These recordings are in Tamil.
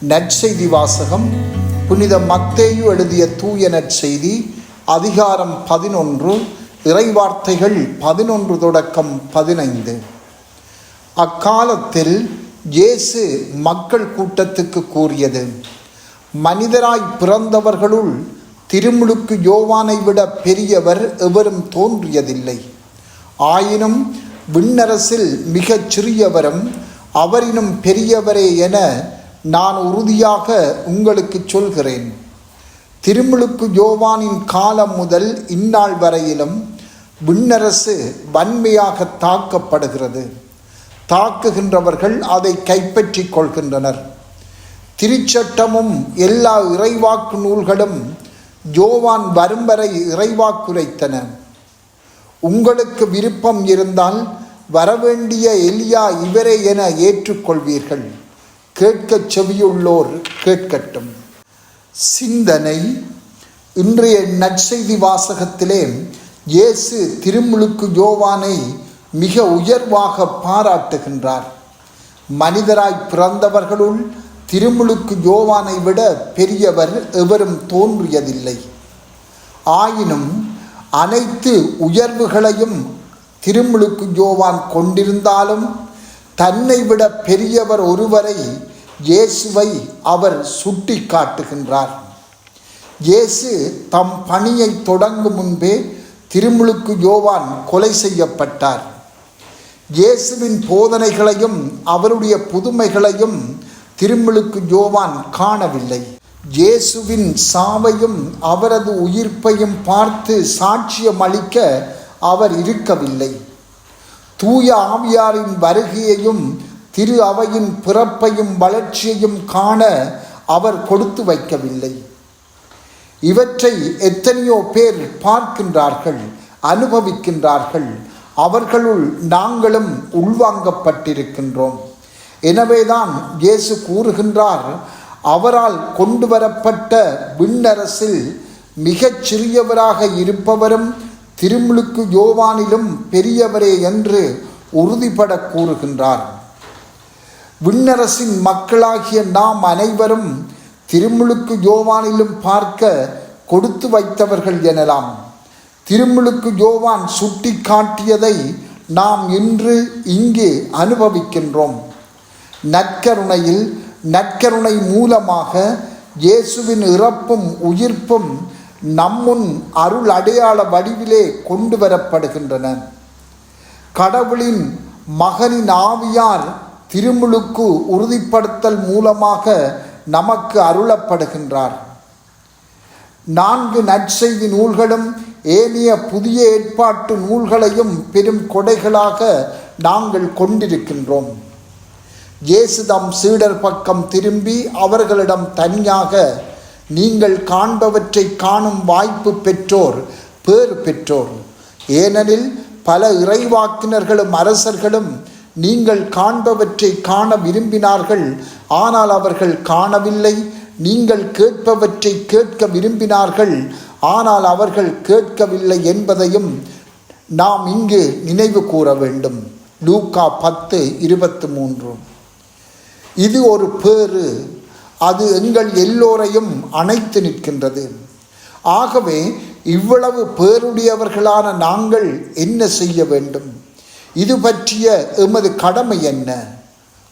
நற்செய்தி வாசகம் புனித மத்தேயு எழுதிய தூய நற்செய்தி அதிகாரம் பதினொன்று இறைவார்த்தைகள் பதினொன்று தொடக்கம் பதினைந்து. அக்காலத்தில் இயேசு மக்கள் கூட்டத்துக்கு கூறியது மனிதராய் பிறந்தவர்களுள் திருமுழுக்கு யோவானை விட பெரியவர் எவரும் தோன்றியதில்லை. ஆயினும் விண்ணரசில் மிகச் சிறியவரும் அவரினும் பெரியவரே என நான் உறுதியாக உங்களுக்கு சொல்கிறேன். திருமுழுக்கு யோவானின் காலம் முதல் இந்நாள் வரையிலும் விண்ணரசு வன்மையாக தாக்கப்படுகிறது. தாக்குகின்றவர்கள் அதை கைப்பற்றிக் கொள்கின்றனர். திருச்சட்டமும் எல்லா இறைவாக்கு நூல்களும் யோவான் வரும் வரை இறைவாக்குரைத்தன. உங்களுக்கு விருப்பம் இருந்தால் வரவேண்டிய எலியா இவரே என ஏற்றுக்கொள்வீர்கள். கேட்கச் செவியுள்ளோர் கேட்கட்டும். சிந்தனை இன்றைய நற்செய்தி வாசகத்திலே இயேசு திருமுழுக்கு யோவானை மிக உயர்வாக பாராட்டுகின்றார். மனிதராய் பிறந்தவர்களுள் திருமுழுக்கு யோவானை விட பெரியவர் எவரும் தோன்றியதில்லை. ஆயினும் அனைத்து உயர்வுகளையும் திருமுழுக்கு யோவான் கொண்டிருந்தாலும் தன்னை விட பெரியவர் ஒருவரை இயேசுவை அவர் சுட்டி காட்டுகின்றார் இயேசு தம் பணியை தொடங்கும் முன்பே திருமுழுக்கு யோவான் கொலை செய்யப்பட்டார். இயேசுவின் போதனைகளையும் அவருடைய புதுமைகளையும் திருமுழுக்கு யோவான் காணவில்லை. இயேசுவின் சாவையும் அவரது உயிர்ப்பையும் பார்த்து சாட்சியம் அளிக்க அவர் இருக்கவில்லை. தூய ஆவியாரின் வருகையையும் திரு அவையின் பிறப்பையும் வளர்ச்சியையும் காண அவர் கொடுத்து வைக்கவில்லை. இவற்றை எத்தனையோ பேர் பார்க்கின்றார்கள் அனுபவிக்கின்றார்கள். அவர்களுள் நாங்களும் உள்வாங்கப்பட்டிருக்கின்றோம். எனவேதான் இயேசு கூறுகின்றார் அவரால் கொண்டு வரப்பட்ட விண்ணரசில் மிகச் சிறியவராக இருப்பவரும் திருமுழுக்கு யோவானிலும் பெரியவரே என்று உறுதிபட கூறுகின்றார். விண்ணரசின் மக்களாகிய நாம் அனைவரும் திருமுழுக்கு யோவானிலும் பார்க்க கொடுத்து வைத்தவர்கள் எனலாம். திருமுழுக்கு யோவான் சுட்டி காட்டியதை நாம் இன்று இங்கே அனுபவிக்கின்றோம். நற்கருணையில் நற்கருணை மூலமாக இயேசுவின் இறப்பும் உயிர்ப்பும் நம்முன் அருள் அடையாள வடிவிலே கொண்டு வரப்படுகின்றன. கடவுளின் மகனின் ஆவியார் திருமுழுக்கு உறுதிப்படுத்தல் மூலமாக நமக்கு அருளப்படுகின்றார். நான்கு நற்செய்தி நூல்களும் ஏனைய புதிய ஏற்பாட்டு நூல்களையும் பெரும் கொடைகளாக நாங்கள் கொண்டிருக்கின்றோம். இயேசுதம் சீடர் பக்கம் திரும்பி அவர்களிடம் தனியாக நீங்கள் காண்பவற்றை காணும் வாய்ப்பு பெற்றோர் பேறு பெற்றோர். ஏனெனில் பல இறைவாக்கினர்களும் அரசர்களும் நீங்கள் காண்பவற்றை காண விரும்பினார்கள் ஆனால் அவர்கள் காணவில்லை. நீங்கள் கேட்பவற்றை கேட்க விரும்பினார்கள் ஆனால் அவர்கள் கேட்கவில்லை என்பதையும் நாம் இங்கு நினைவு கூற வேண்டும். லூக்கா பத்து இருபத்தி மூன்று. இது ஒரு பேறு. அது எங்கள் எல்லோரையும் அணைத்து நிற்கின்றது. ஆகவே இவ்வளவு பேருடையவர்களான நாங்கள் என்ன செய்ய வேண்டும்? இது பற்றிய எமது கடமை என்ன?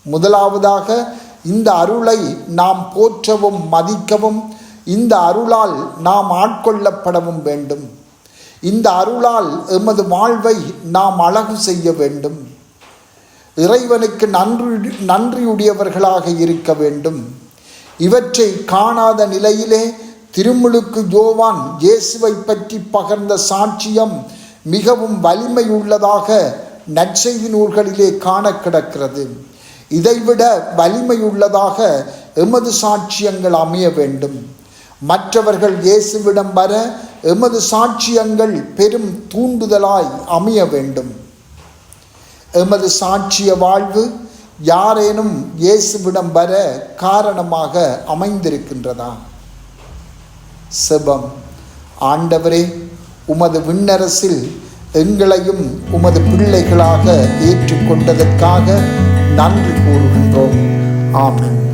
முதலாவதாக இந்த அருளை நாம் போற்றவும் மதிக்கவும் இந்த அருளால் நாம் ஆட்கொள்ளப்படவும் வேண்டும். இந்த அருளால் எமது வாழ்வை நாம் அழகு செய்ய வேண்டும். இறைவனுக்கு நன்றி நன்றியுடையவர்களாக இருக்க வேண்டும். இவற்றை காணாத நிலையிலே திருமுழுக்கு ஜோவான் இயேசுவை பற்றி பகர்ந்த சாட்சியம் மிகவும் வலிமையுள்ளதாக நற்செய்தி நூல்களிலே காண கிடக்கிறது இதைவிட வலிமையுள்ளதாக எமது சாட்சியங்கள் அமைய வேண்டும். மற்றவர்கள் இயேசுவிடம் வர எமது சாட்சியங்கள் பெரும் தூண்டுதலாய் அமைய வேண்டும். எமது சாட்சிய வாழ்வு யாரேனும் இயேசுவிடம் வர காரணமாக அமைந்திருக்கின்றதா? செபம். ஆண்டவரே உமது விண்ணரசில் எங்களையும் உமது பிள்ளைகளாக ஏற்றுக்கொண்டதற்காக நன்றி கூறுகின்றோம். ஆமென்.